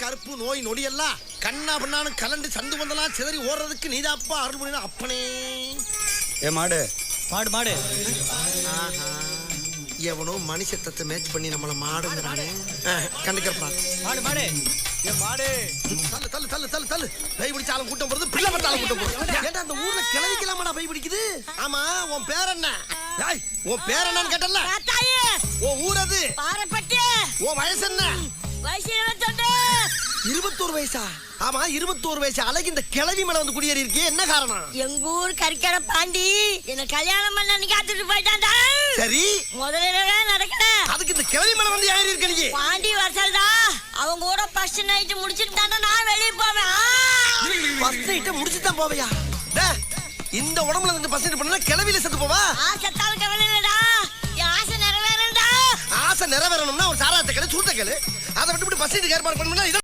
கருப்பு நோய் நொடி எல்லாம் கண்ணா பண்ணானு கலண்டு சந்து வந்தெல்லாம் சிதறி ஓடுறதுக்கு நீதாப்பா அருள் புரியணும் அப்பனே. ஏ மாடு. மாடு மாடு எவனோ மனுஷத்தத்தை மேட்ச் பண்ணி நம்மள மாடுங்கிறானே. கண்டுக்கிறப்பா. மாடு மாடு ஏ மாடு. தள்ளு தள்ளு தள்ளு தள்ளு தள்ளு. பை பிடிச்சாலும் கூட்டம் போறது பிள்ளை பட்டாலும் கூட்டம் போறது. ஏன்டா அந்த ஊர்ல கிளவிக்கலாமாடா பை பிடிக்குது? ஆமா உன் பேர் என்ன? ஏய் உன் பேர் என்னன்னு கேட்டல உன் ஊர் அது பாரப்பட்டு உன் வயசு என்ன? இருபத்தோரு வயசா? ஆமா இருபத்தோரு வயசு அழகு இந்த கிளவி மேல வந்து குடியேறி இருக்கே. என்ன காரணம்? எங்க ஊர் கறிக்கடை பாண்டி. என்ன கல்யாணம் பண்ண காத்துட்டு போயிட்டான்டா. சரி. முதல்ல நடக்கல? அதுக்கு இந்த கிளவி மேல வந்து ஏறி இருக்க நீ. பாண்டி வரசல்டா அவங்க கூட ஃபர்ஸ்ட் நைட் முடிச்சிட்டு தாண்டா நான் வெளியே போவேன்! ஃபர்ஸ்ட் நைட்ட முடிச்சு தான் போவையா? இந்த உடம்புல இருந்து நைட் பண்ணா கிளவில செத்து போவா? ஆ செத்தாலும் கவலை இல்லடா ஆசை நிறைவேறண்டா ஆசை நிறைவேறணும்னா ஒரு சாராயத்தை கேளு சூட்ட கேளு. அதை விட்டு ஃபர்ஸ்ட் ஏற்பாடு பண்ணணும்னா இதை